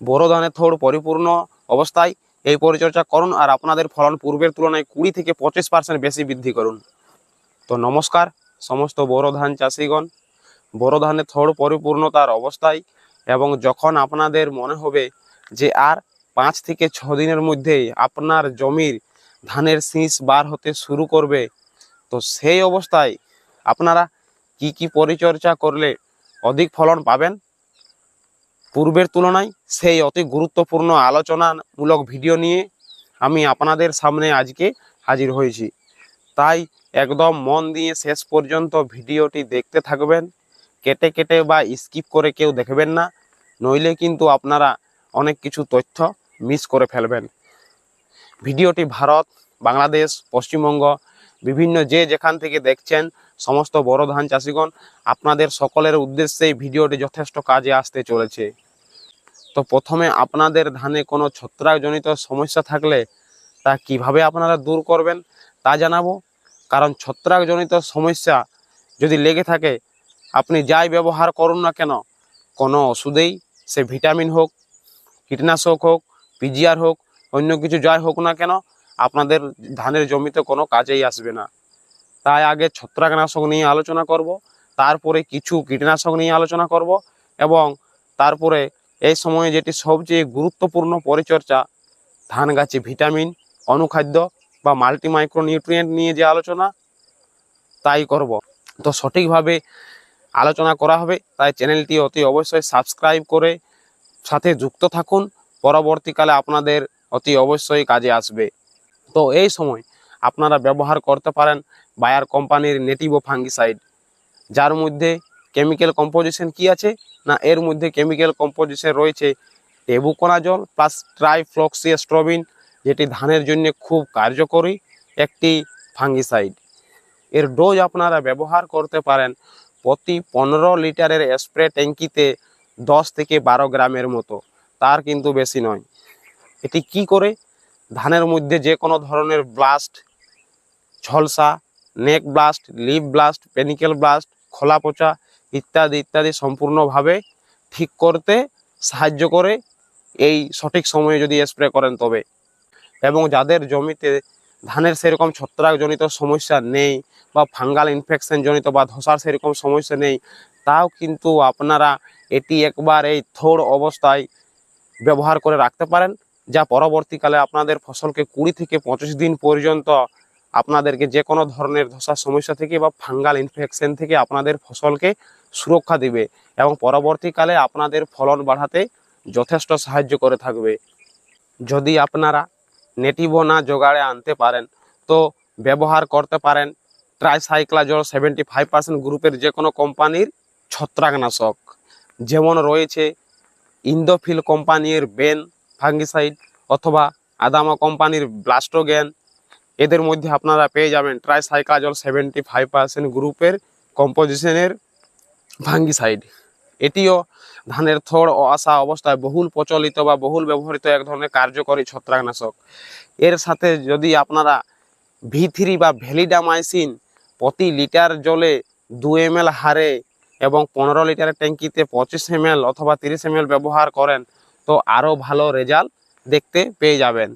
বড় ধানের থোড় পরিপূর্ণ অবস্থায় এই পরিচর্যা করুন আর আপনাদের ফলন পূর্বের তুলনায় কুড়ি থেকে পঁচিশ পার্সেন্ট বেশি বৃদ্ধি করুন। তো নমস্কার, সমস্ত বড় ধান চাষিগণ, বড় ধানের থোড় পরিপূর্ণতার অবস্থায় এবং যখন আপনাদের মনে হবে যে আর পাঁচ থেকে ছ দিনের মধ্যেই আপনার জমির ধানের শীষ বার হতে শুরু করবে, তো সেই অবস্থায় আপনারা কি কি পরিচর্যা করলে অধিক ফলন পাবেন? পূর্বের তুলনায় সেই অতি গুরুত্বপূর্ণ আলোচনামূলক ভিডিও নিয়ে আমি আপনাদের সামনে আজকে হাজির হয়েছি। তাই একদম মন দিয়ে শেষ পর্যন্ত ভিডিওটি দেখতে থাকবেন। কেটে কেটে বা স্কিপ করে কেউ দেখবেন না, নইলে কিন্তু আপনারা অনেক কিছু তথ্য মিস করে ফেলবেন। ভিডিওটি ভারত, বাংলাদেশ, পশ্চিমবঙ্গ, বিভিন্ন যে যেখান থেকে দেখছেন সমস্ত বড় ধান চাষিগণ, আপনাদের সকলের উদ্দেশ্যে ভিডিওটি যথেষ্ট কাজে আসতে চলেছে। তো প্রথমে আপনাদের ধানে কোনো ছত্রাকজনিত সমস্যা থাকলে তা কীভাবে আপনারা দূর করবেন তা জানাব। কারণ ছত্রাকজনিত সমস্যা যদি লেগে থাকে, আপনি যাই ব্যবহার করুন না কেন, কোনো ওষুধেই, সে ভিটামিন হোক, কীটনাশক হোক, পিজিআর হোক, অন্য কিছু যাই হোক না কেন, আপনাদের ধানের জমিতে কোনো কাজেই আসবে না। তাই আগে ছত্রাকনাশক নিয়ে আলোচনা করব, তারপরে কিছু কীটনাশক নিয়ে আলোচনা করব এবং তারপরে এই সময়ে যেটি সবচেয়ে গুরুত্বপূর্ণ পরিচর্যা ধান গাছে ভিটামিন, অনুখাদ্য বা মাল্টি মাইক্রোনিউট্রিয়েন্ট নিয়ে যে আলোচনা, তাই করব। তো সঠিকভাবে আলোচনা করা হবে, তাই চ্যানেলটি অতি অবশ্যই সাবস্ক্রাইব করে সাথে যুক্ত থাকুন, পরবর্তীকালে আপনাদের অতি অবশ্যই কাজে আসবে। তো এই সময় আপনারা ব্যবহার করতে পারেন বায়ার কোম্পানির নেটিভো ফাঙ্গিসাইড। যার মধ্যে কেমিক্যাল কম্পোজিশন কি আছে? না, এর মধ্যে কেমিক্যাল কম্পোজিশন রয়েছে টেবুকোনাজল প্লাস ট্রাইফ্লক্সিস্ট্রবিন যেটি ধানের জন্য খুব কার্যকরী একটি ফাঙ্গিসাইড। এর ডোজ আপনারা ব্যবহার করতে পারেন প্রতি পনেরো লিটারের স্প্রে ট্যাঙ্কিতে দশ থেকে বারো গ্রামের মতো। তার কিন্তু বেশি নয়। এটি কি করে? ধানের মধ্যে যে কোনো ধরনের ব্লাস্ট, ঝলসা neck blast, leaf blast panicle blast, খোলা পচা ইত্যাদি ইত্যাদি সম্পূর্ণভাবে ঠিক করতে সাহায্য করে এই সঠিক সময়ে যদি স্প্রে করেন তবে। এবং যাদের জমিতে ধানের সেরকম ছত্রাকজনিত সমস্যা নেই বা ফাঙ্গাল ইনফেকশন জনিত বা ধসার সেরকম সমস্যা নেই, তাও কিন্তু আপনারা এটি একবার এই থোড় অবস্থায় ব্যবহার করে রাখতে পারেন। যা পরবর্তীকালে আপনাদের ফসলকে কুড়ি থেকে পঁচিশ দিন পর্যন্ত আপনাদেরকে যে কোনো ধরনের ধসার সমস্যা থেকে বা ফাঙ্গাল ইনফেকশন থেকে আপনাদের ফসলকে সুরক্ষা দিবে এবং পরবর্তীকালে আপনাদের ফলন বাড়াতে যথেষ্ট সাহায্য করে থাকবে। যদি আপনারা নেটিভো না জোগাড়ে আনতে পারেন, তো ব্যবহার করতে পারেন ট্রাইসাইক্লাজল সেভেন্টি ফাইভ পার্সেন্ট গ্রুপের যে কোনো কোম্পানির ছত্রাকনাশক। যেমন রয়েছে ইন্দোফিল কোম্পানির বেন ফাঙ্গিসাইড অথবা আদামা কোম্পানির ব্লাস্টোগ্যান এদের মধ্যে আপনারা পেয়ে যাবেন ট্রাইসাইক্লাজল সেভেন্টি ফাইভ পার্সেন্ট গ্রুপের কম্পোজিশনের ফাঙ্গিসাইড এটিও ধানের থড় ও আসা অবস্থায় বহুল প্রচলিত বা বহুল ব্যবহৃত এক ধরনের কার্যকরী ছত্রাকনাশক। এর সাথে যদি আপনারা ভি থ্রি বা ভ্যালিডামাইসিন প্রতি লিটার জলে দু এম হারে এবং পনেরো লিটারের ট্যাঙ্কিতে পঁচিশ এম অথবা তিরিশ এম ব্যবহার করেন, তো আরও ভালো রেজাল্ট দেখতে পেয়ে যাবেন।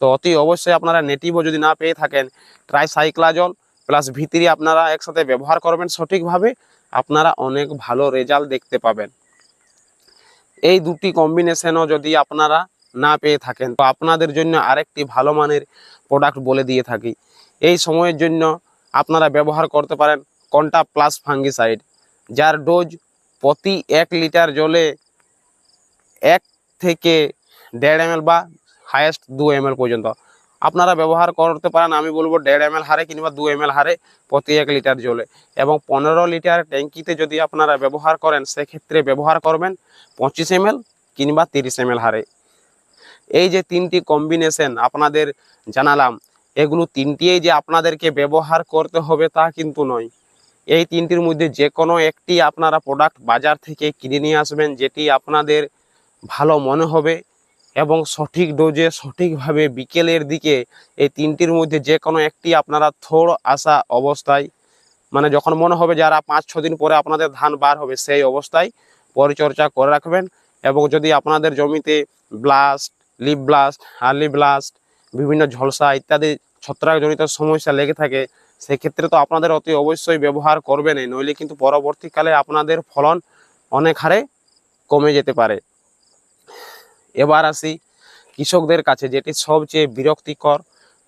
তো অতি অবশ্যই আপনারা নেটিভও যদি না পেয়ে থাকেন ট্রাইসাইক্লাজল প্লাস ভিতরি আপনারা একসাথে ব্যবহার করবেন সঠিকভাবে, আপনারা অনেক ভালো রেজাল্ট দেখতে পাবেন। এই দুটি কম্বিনেশনও যদি আপনারা না পেয়ে থাকেন, তো আপনাদের জন্য আরেকটি ভালো মানের প্রোডাক্ট বলে দিয়ে থাকি। এই সময়ের জন্য আপনারা ব্যবহার করতে পারেন কন্টা প্লাস ফাঙ্গিসাইড যার ডোজ প্রতি এক লিটার জলে এক থেকে দেড় এম বা হায়েস্ট দু এম পর্যন্ত। আপনারা ব্যবহার করতে পারেন, আমি বলব দেড় এম হারে কিংবা দু এম হারে প্রতি এক লিটার জলে। এবং পনেরো লিটার ট্যাঙ্কিতে যদি আপনারা ব্যবহার করেন, সেক্ষেত্রে ব্যবহার করবেন পঁচিশ এম কিংবা তিরিশ এম হারে। এই যে তিনটি কম্বিনেশন আপনাদের জানালাম, এগুলো তিনটিই যে আপনাদেরকে ব্যবহার করতে হবে তা কিন্তু নয়। এই তিনটির মধ্যে যে কোনো একটি আপনারা প্রোডাক্ট বাজার থেকে কিনে নিয়ে আসবেন, যেটি আপনাদের ভালো মনে হবে। এবং সঠিক ডোজে সঠিকভাবে বিকেলের দিকে এই তিনটির মধ্যে যে কোনো একটি আপনারা থোড় আসা অবস্থায় মানে যখন মনে হবে যারা পাঁচ ছ দিন পরে আপনাদের ধান বার হবে, সেই অবস্থায় পরিচর্যা করে রাখবেন। এবং যদি আপনাদের জমিতে ব্লাস্ট লিপ ব্লাস্ট হার্লি ব্লাস্ট বিভিন্ন ঝলসা ইত্যাদি ছত্রাকজনিত সমস্যা লেগে থাকে, সেক্ষেত্রে তো আপনাদের অতি অবশ্যই ব্যবহার করবেনই। নইলে কিন্তু পরবর্তীকালে আপনাদের ফলন অনেক হারে কমে যেতে পারে। এবার আসি কৃষকদের কাছে, যেটি সবচেয়ে বিরক্তিকর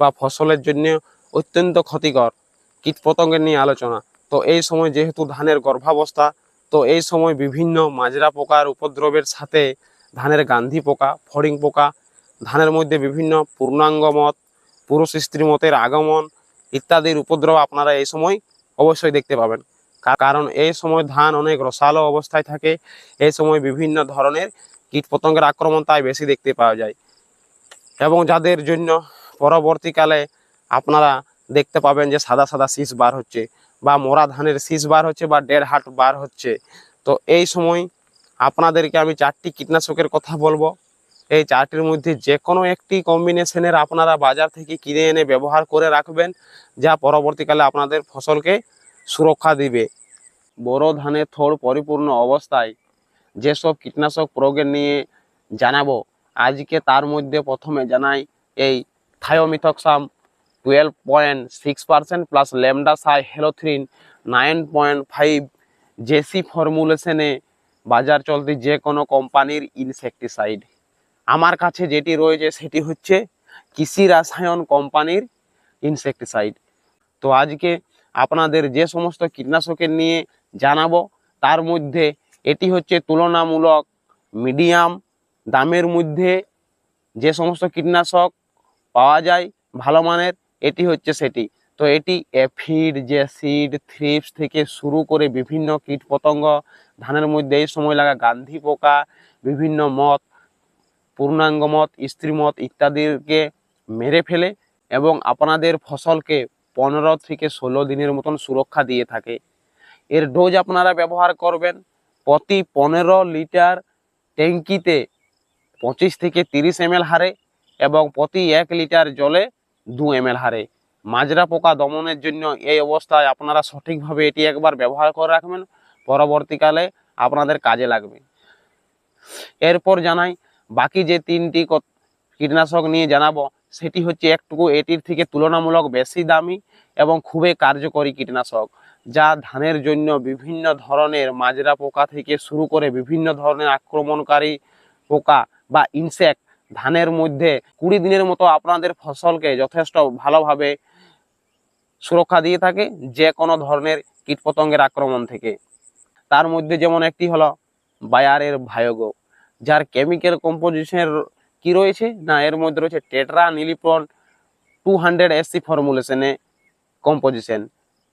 বা ফসলের জন্য অত্যন্ত ক্ষতিকর কীটপতঙ্গের নিয়ে আলোচনা। তো এই সময় যেহেতু ধানের গর্ভাবস্থা, তো এই সময় বিভিন্ন মাজরা পোকার উপদ্রবের সাথে ধানের গান্ধী পোকা, ফড়িং পোকা, ধানের মধ্যে বিভিন্ন পূর্ণাঙ্গ মত পুরুষ স্ত্রী মতের আগমন ইত্যাদির উপদ্রব আপনারা এই সময় অবশ্যই দেখতে পাবেন। কারণ এই সময় ধান অনেক রসালো অবস্থায় থাকে, এই সময় বিভিন্ন ধরনের কীটপতঙ্গের আক্রমণ তাই বেশি দেখতে পাওয়া যায়। এবং যাদের জন্য পরবর্তীকালে আপনারা দেখতে পাবেন যে সাদা সাদা শীষ বার হচ্ছে বা মোরা ধানের শীষ বার হচ্ছে বা দেড় হাট বার হচ্ছে। তো এই সময় আপনাদেরকে আমি চারটি কীটনাশকের কথা বলব। এই চারটির মধ্যে যে কোনো একটি কম্বিনেশনের আপনারা বাজার থেকে কিনে এনে ব্যবহার করে রাখবেন, যা পরবর্তীকালে আপনাদের ফসলকে সুরক্ষা দিবে। বড় ধানের থোড় পরিপূর্ণ অবস্থায় যেসব কীটনাশক প্রয়োগের নিয়ে জানাব। আজকে তার মধ্যে প্রথমে জানাই এই thiamethoxam twelve point six percent plus lambda cyhalothrin nine point five JC ফর্মুলেশনে বাজার চলতি যে কোনো কোম্পানির ইনসেকটিসাইড আমার কাছে যেটি রয়েছে সেটি হচ্ছে কৃষি রাসায়ন কোম্পানির ইনসেকটিসাইড তো আজকে আপনাদের যে সমস্ত কীটনাশকের নিয়ে জানাব, তার মধ্যে এটি হচ্ছে তুলনামূলক মিডিয়াম। দামের মধ্যে যে সমস্ত কীটনাশক পাওয়া যায় ভালো মানের, এটি হচ্ছে সেটি। তো এটি এফিড জেসিড থ্রিপস থেকে শুরু করে বিভিন্ন কীটপতঙ্গ, ধানের মধ্যে এই সময় লাগা গান্ধী পোকা, বিভিন্ন মত পূর্ণাঙ্গ মত স্ত্রী মত ইত্যাদিকে মেরে ফেলে এবং আপনাদের ফসলকে পনেরো থেকে ষোলো দিনের মতন সুরক্ষা দিয়ে থাকে। এর ডোজ আপনারা ব্যবহার করবেন। প্রতি পনেরো লিটার ট্যাঙ্কিতে পঁচিশ থেকে তিরিশ এম হারে এবং প্রতি এক লিটার জলে দু এম হারে। মাজরা পোকা দমনের জন্য এই অবস্থায় আপনারা সঠিকভাবে এটি একবার ব্যবহার করে রাখবেন। পরবর্তীকালে আপনাদের কাজে লাগবে। এরপর জানাই, বাকি যে তিনটি কীটনাশক নিয়ে জানাব, সেটি হচ্ছে একটুকু এটির থেকে তুলনামূলক বেশি দামি এবং খুবই কার্যকরী কীটনাশক। যা ধানের জন্য বিভিন্ন ধরনের মাজরা পোকা থেকে শুরু করে বিভিন্ন ধরনের আক্রমণকারী পোকা বা ইনসেক্ট ধানের মধ্যে কুড়ি দিনের মতো আপনাদের ফসলকে যথেষ্ট ভালোভাবে সুরক্ষা দিয়ে থাকে যে কোনো ধরনের কীটপতঙ্গের আক্রমণ থেকে। তার মধ্যে যেমন একটি হলো বায়ারের ভায়োগো, যার কেমিক্যাল কম্পোজিশনের কি রয়েছে না এর মধ্যে রয়েছে tetraniliprole two hundred SC ফর্মুলেশনে কম্পোজিশন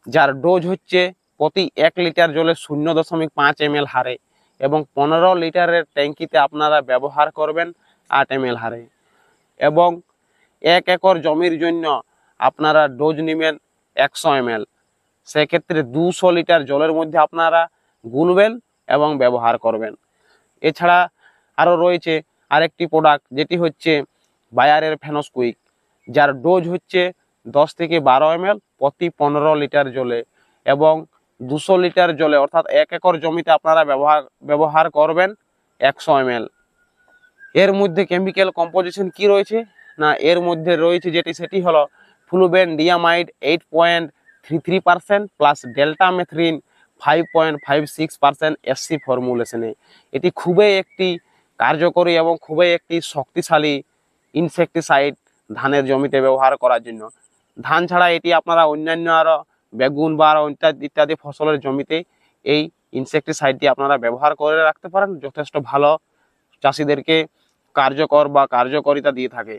যার ডোজ হচ্ছে প্রতি এক লিটার জলে শূন্য দশমিক পাঁচ এম হারে এবং পনেরো লিটারের ট্যাঙ্কিতে আপনারা ব্যবহার করবেন আট এম হারে। এবং এক একর জমির জন্য আপনারা ডোজ নেবেন একশো এম সেক্ষেত্রে দুশো লিটার জলের মধ্যে আপনারা গুলবেন এবং ব্যবহার করবেন। এছাড়া আরও রয়েছে আরেকটি প্রোডাক্ট যেটি হচ্ছে বায়ারের ফেনসকুইক যার ডোজ হচ্ছে দশ থেকে বারো এম প্রতি পনেরো লিটার জলে এবং দুশো লিটার জলে, অর্থাৎ এক একর জমিতে আপনারা ব্যবহার ব্যবহার করবেন একশো এম এর মধ্যে কেমিক্যাল কম্পোজিশন কি রয়েছে? না, এর মধ্যে রয়েছে যেটি, সেটি হলো flubendiamide eight point three three percent plus deltamethrin five point five six percent SC ফর্মুলেশনে এটি খুবই একটি কার্যকরী এবং খুবই একটি শক্তিশালী ইনসেকটিসাইড ধানের জমিতে ব্যবহার করার জন্য। ধান ছাড়া এটি আপনারা অন্যান্য আরও বেগুন বা আরও ইত্যাদি ইত্যাদি ফসলের জমিতে এই ইনসেকটিসাইডটি আপনারা ব্যবহার করে রাখতে পারেন, যথেষ্ট ভালো চাষিদেরকে কার্যকর বা কার্যকারিতা দিয়ে থাকে।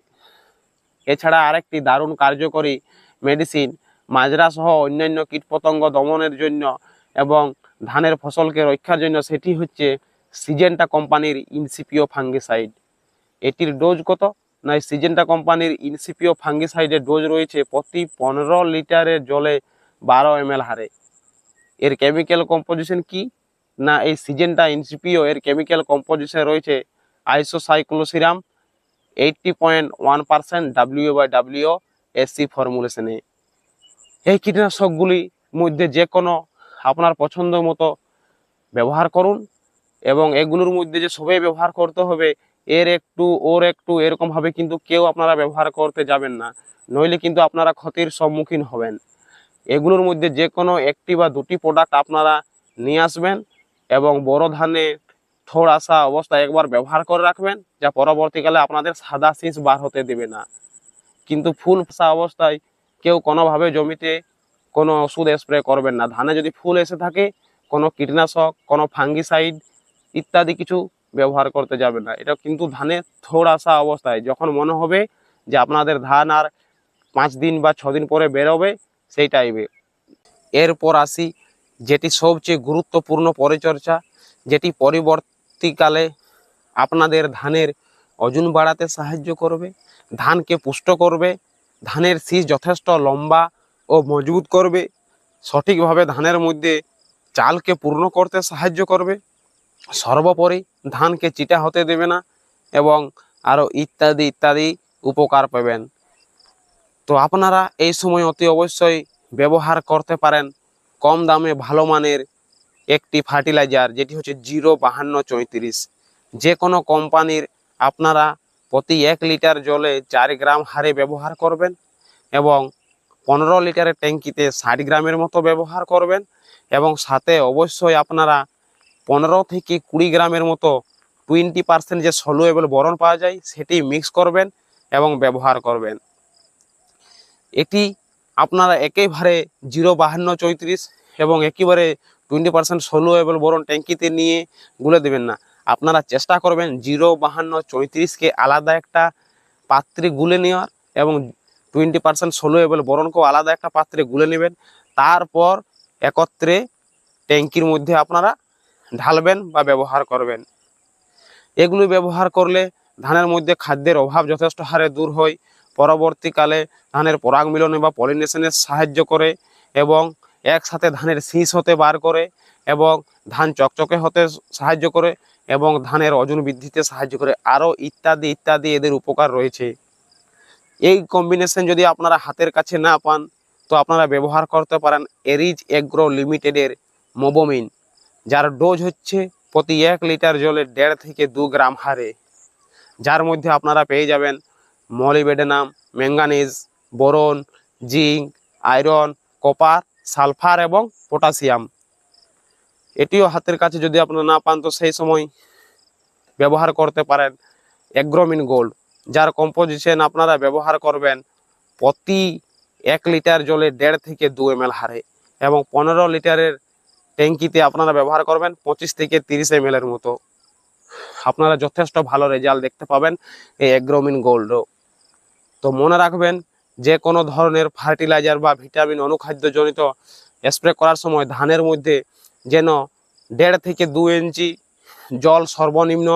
এছাড়া আরেকটি দারুণ কার্যকরী মেডিসিন মাজরা সহ অন্যান্য কীটপতঙ্গ দমনের জন্য এবং ধানের ফসলকে রক্ষার জন্য সেটি হচ্ছে সিজেন্টা কোম্পানির ইনসিপিও ফাঙ্গিসাইড এটির ডোজ কত? না সিজেন্টা কোম্পানির ইনসিপিও ফাঙ্গিসাইডের ডোজ রয়েছে প্রতি পনেরো লিটারের জলে বারো এম হারে। এর কেমিক্যাল কম্পোজিশন কি? না, এই সিজেন্টা ইনসিপিও এর কেমিক্যাল কম্পোজিশন রয়েছে isocycloseram eighty point one percent W by W SC ফর্মুলেশনে। এই কীটনাশকগুলি মধ্যে যে কোনো আপনার পছন্দ মতো ব্যবহার করুন এবং এগুলোর মধ্যে যে সবাই ব্যবহার করতে হবে এর একটু, ওর একটু এরকম ভাবে কিন্তু কেউ আপনারা ব্যবহার করতে যাবেন না। নইলে কিন্তু আপনারা ক্ষতির সম্মুখীন হবেন। এগুলোর মধ্যে যে কোনো একটি বা দুটি প্রোডাক্ট আপনারা নিয়ে আসবেন এবং বড় ধানে থোড় আসা অবস্থায় একবার ব্যবহার করে রাখবেন, যা পরবর্তীকালে আপনাদের সাদা শীষ বার হতে দেবে না। কিন্তু ফুল আসা অবস্থায় কেউ কোনোভাবে জমিতে কোনো ওষুধ স্প্রে করবেন না। ধানে যদি ফুল এসে থাকে, কোনো কীটনাশক, কোনো ফাঙ্গিসাইড ইত্যাদি কিছু ব্যবহার করতে যাবে না। এটা কিন্তু ধানে থোড় আসা অবস্থায়। যখন মনে হবে যে আপনাদের ধান আর পাঁচ দিন বা ছ দিন পরে বেরোবে, সেই টাইমে এরপর আসি, যেটি সবচেয়ে গুরুত্বপূর্ণ পরিচর্যা, যেটি পরবর্তীকালে আপনাদের ধানের ওজন বাড়াতে সাহায্য করবে, ধানকে পুষ্ট করবে, ধানের শীষ যথেষ্ট লম্বা ও মজবুত করবে, সঠিকভাবে ধানের মধ্যে চালকে পূর্ণ করতে সাহায্য করবে। সর্বোপরি ধানকে চিটা হতে দেবে না এবং আরও ইত্যাদি ইত্যাদি উপকার পাবেন। তো আপনারা এই সময় অতি অবশ্যই ব্যবহার করতে পারেন কম দামে ভালো মানের একটি ফার্টিলাইজার, যেটি হচ্ছে জিরো বাহান্ন চৈত্রিশ। যে কোনো কোম্পানির আপনারা প্রতি এক লিটার জলে চার গ্রাম হারে ব্যবহার করবেন এবং পনেরো লিটারের ট্যাঙ্কিতে ষাট গ্রামের মতো ব্যবহার করবেন এবং সাথে অবশ্যই আপনারা পনেরো থেকে কুড়ি গ্রামের মতো টোয়েন্টি পার্সেন্ট যে সলুয়েবল বরণ পাওয়া যায়, সেটি মিক্স করবেন এবং ব্যবহার করবেন। এটি আপনারা একেবারে জিরো বাহান্ন চৌত্রিশ এবং একেবারে টোয়েন্টি পার্সেন্ট সলুয়েবল বরণ ট্যাঙ্কিতে নিয়ে গুলে দেবেন না। আপনারা চেষ্টা করবেন জিরো বাহান্ন চৌত্রিশকে আলাদা একটা পাত্রে গুলে নেওয়ার এবং টোয়েন্টি পার্সেন্ট সলুয়েবল বরণকেও আলাদা একটা পাত্রে গুলে নেবেন। তারপর একত্রে ট্যাঙ্কির মধ্যে আপনারা ঢালবেন বা ব্যবহার করবেন। এগুলি ব্যবহার করলে ধানের মধ্যে খাদ্যের অভাব যথেষ্ট হারে দূর হয়। পরবর্তীকালে ধানের পরাগ মিলনে বা পলিনেশনে সাহায্য করে এবং একসাথে ধানের শীষ হতে বার করে এবং ধান চকচকে হতে সাহায্য করে এবং ধানের ওজন বৃদ্ধিতে সাহায্য করে আরও ইত্যাদি ইত্যাদি এদের উপকার রয়েছে। এই কম্বিনেশন যদি আপনারা হাতের কাছে না পান, তো আপনারা ব্যবহার করতে পারেন এরিজ এগ্রো লিমিটেডের মোবোমিন। যার ডোজ হচ্ছে প্রতি এক লিটার জলে দেড় থেকে দু গ্রাম হারে। যার মধ্যে আপনারা পেয়ে যাবেন molybdenum, manganese, boron, zinc, iron, copper, sulphur এবং পটাশিয়াম। এটিও হাতের কাছে যদি আপনারা না পান, তো সেই সময় ব্যবহার করতে পারেন এগ্রোমিন গোল্ড, যার কম্পোজিশন আপনারা ব্যবহার করবেন প্রতি এক লিটার জলে দেড় থেকে দু এম হারে এবং পনেরো লিটারের ট্যাঙ্কিতে আপনারা ব্যবহার করবেন পঁচিশ থেকে তিরিশ এম এর মতো। আপনারা যথেষ্ট ভালো রেজাল্ট দেখতে পাবেন এই এগ্রোমিন গোল্ডও তো মনে রাখবেন যে কোনো ধরনের ফার্টিলাইজার বা ভিটামিন অনুখাদ্যজনিত স্প্রে করার সময় ধানের মধ্যে যেন দেড় থেকে দু ইঞ্চি জল সর্বনিম্ন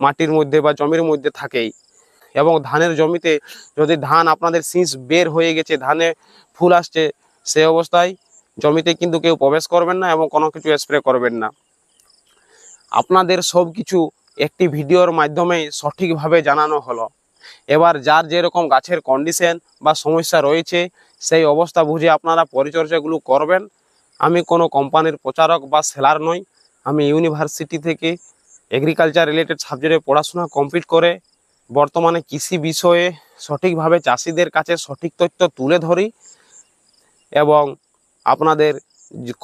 মাটির মধ্যে বা জমির মধ্যে থাকেই। এবং ধানের জমিতে যদি ধান আপনাদের শীষ বের হয়ে গেছে, ধানে ফুল আসছে, সে অবস্থায় জমিতে কিন্তু কেউ প্রবেশ করবেন না এবং কোনো কিছু স্প্রে করবেন না। আপনাদের সব কিছু একটি ভিডিওর মাধ্যমে সঠিকভাবে জানানো হলো। এবার যার যেরকম গাছের কন্ডিশন বা সমস্যা রয়েছে, সেই অবস্থা বুঝে আপনারা পরিচর্যাগুলো করবেন। আমি কোনো কোম্পানির প্রচারক বা সেলার নই। আমি ইউনিভার্সিটি থেকে এগ্রিকালচার রিলেটেড সাবজেক্টে পড়াশোনা কমপ্লিট করে বর্তমানে কৃষি বিষয়ে সঠিকভাবে চাষিদের কাছে সঠিক তথ্য তুলে ধরি এবং আপনাদের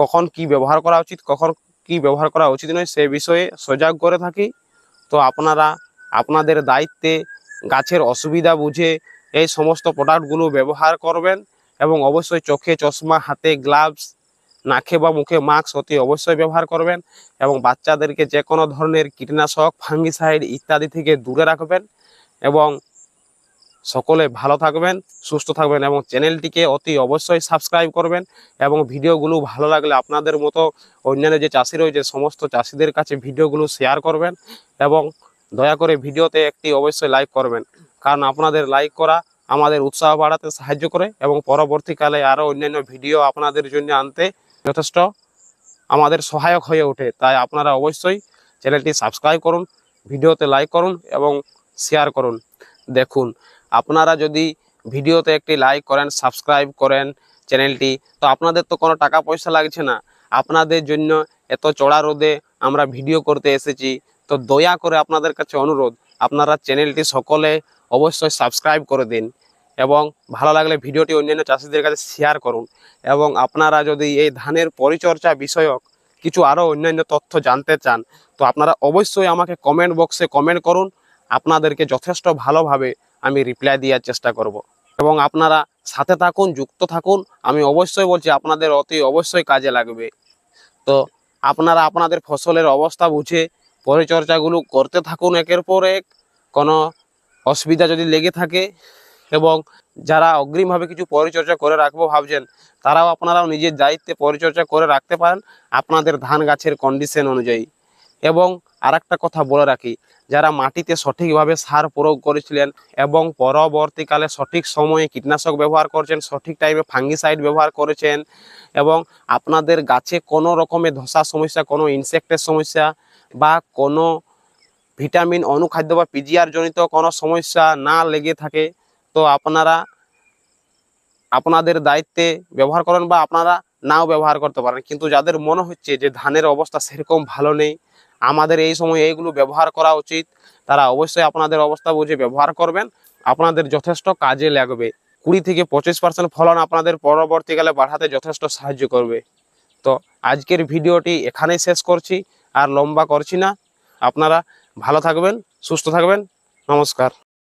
কখন কি ব্যবহার করা উচিত, কখন কি ব্যবহার করা উচিত নয়, সে বিষয়ে সজাগ করে থাকি। তো আপনারা, আপনাদের দায়িত্বে গাছের অসুবিধা বুঝে এই সমস্ত প্রোডাক্টগুলো ব্যবহার করবেন এবং অবশ্যই চোখে চশমা, হাতে গ্লাভস, নাকে বা মুখে মাস্ক অতি অবশ্যই ব্যবহার করবেন এবং বাচ্চাদেরকে যে কোনো ধরনের কীটনাশক, ফাঙ্গিসাইড ইত্যাদি থেকে দূরে রাখবেন এবং সকলে ভালো থাকবেন, সুস্থ থাকবেন এবং চ্যানেলটিকে অতি অবশ্যই সাবস্ক্রাইব করবেন এবং ভিডিওগুলো ভালো লাগলে আপনাদের মতো অন্যান্য যে চাষি রয়েছে, সমস্ত চাষিদের কাছে ভিডিওগুলো শেয়ার করবেন এবং দয়া করে ভিডিওতে একটি অবশ্যই লাইক করবেন। কারণ আপনাদের লাইক করা আমাদের উৎসাহ বাড়াতে সাহায্য করে এবং পরবর্তীকালে আরও অন্যান্য ভিডিও আপনাদের জন্য আনতে যথেষ্ট আমাদের সহায়ক হয়ে ওঠে। তাই আপনারা অবশ্যই চ্যানেলটি সাবস্ক্রাইব করুন, ভিডিওতে লাইক করুন এবং শেয়ার করুন। দেখুন আপনারা যদি ভিডিওতে একটি লাইক করেন সাবস্ক্রাইব করেন চ্যানেলটি, তো আপনাদের তো কোনো টাকা পয়সা লাগছে না। আপনাদের জন্য এত চড়া রোদে আমরা ভিডিও করতে এসেছি, তো দয়া করে আপনাদের কাছে অনুরোধ, আপনারা চ্যানেলটি সকলে অবশ্যই সাবস্ক্রাইব করে দিন এবং ভালো লাগলে ভিডিওটি অন্যান্য চাষিদের কাছে শেয়ার করুন এবং আপনারা যদি এই ধানের পরিচর্যা বিষয়ক কিছু আরও অন্যান্য তথ্য জানতে চান, তো আপনারা অবশ্যই আমাকে কমেন্ট বক্সে কমেন্ট করুন। আপনাদেরকে যথেষ্ট ভালোভাবে আমি রিপ্লাই দেওয়ার চেষ্টা করব। এবং আপনারা সাথে থাকুন, যুক্ত থাকুন। আমি অবশ্যই বলছি, আপনাদের অতি অবশ্যই কাজে লাগবে। তো আপনারা আপনাদের ফসলের অবস্থা বুঝে পরিচর্যাগুলো করতে থাকুন একের পর এক। কোনো অসুবিধা যদি লেগে থাকে এবং যারা অগ্রিমভাবে কিছু পরিচর্যা করে রাখব ভাবছেন, তারাও আপনারাও নিজের দায়িত্বে পরিচর্যা করে রাখতে পারেন। আপনাদের ধান গাছের কন্ডিশন অনুযায়ী। এবং আর কথা বলে রাখি যারা মাটিতে সঠিকভাবে সার প্রয়োগ করেছিলেন এবং পরবর্তীকালে সঠিক সময়ে কীটনাশক ব্যবহার করছেন, সঠিক টাইমে ফাঙ্গিসাইড ব্যবহার করেছেন এবং আপনাদের গাছে কোনো রকমের ধসা সমস্যা, কোনো ইনসেক্টের সমস্যা বা কোনো ভিটামিন অনুখাদ্য বা পিজিআর জনিত কোনো সমস্যা না লেগে থাকে, তো আপনারা আপনাদের দায়িত্বে ব্যবহার করেন বা আপনারা নাও ব্যবহার করতে পারেন। কিন্তু যাদের মনে হচ্ছে যে ধানের অবস্থা সেরকম ভালো নেই আমাদের এই সময় এইগুলো ব্যবহার করা উচিত। তারা অবশ্যই আপনাদের অবস্থা বুঝে ব্যবহার করবেন। আপনাদের যথেষ্ট কাজে লাগবে। কুড়ি থেকে পঁচিশ পার্সেন্ট ফলন আপনাদের পরবর্তীকালে বাড়াতে যথেষ্ট সাহায্য করবে। তো আজকের ভিডিওটি এখানেই শেষ করছি, আর লম্বা করছি না। আপনারা ভালো থাকবেন, সুস্থ থাকবেন। নমস্কার।